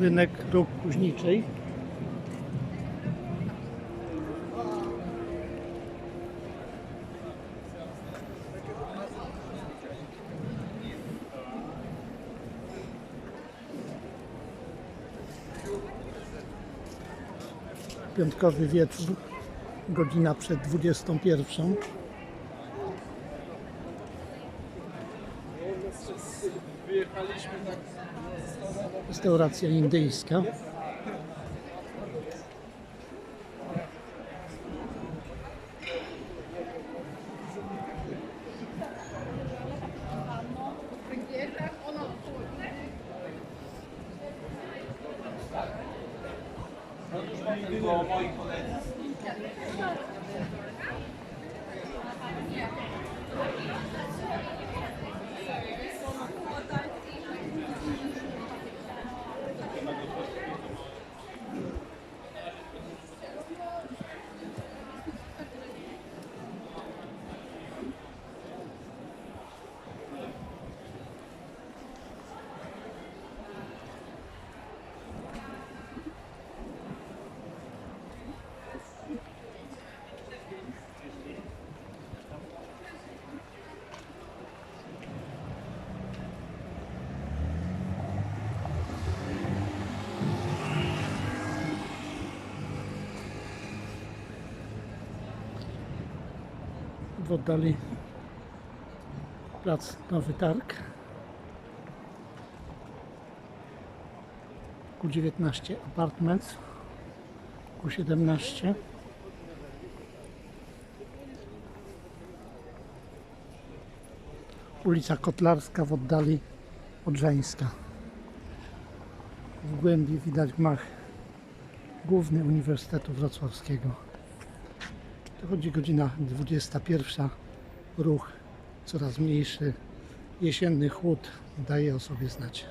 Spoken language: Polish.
Rynek Rok Kuźniczej. piątkowy wieczór godzina przed 21. Restauracja indyjska. W oddali plac Nowy Targ. Q19 Apartments. Q17. Ulica Kotlarska w oddali Odrzeńska. W głębi widać gmach główny Uniwersytetu Wrocławskiego. Dochodzi godzina 21. Ruch coraz mniejszy. Jesienny chłód daje o sobie znać.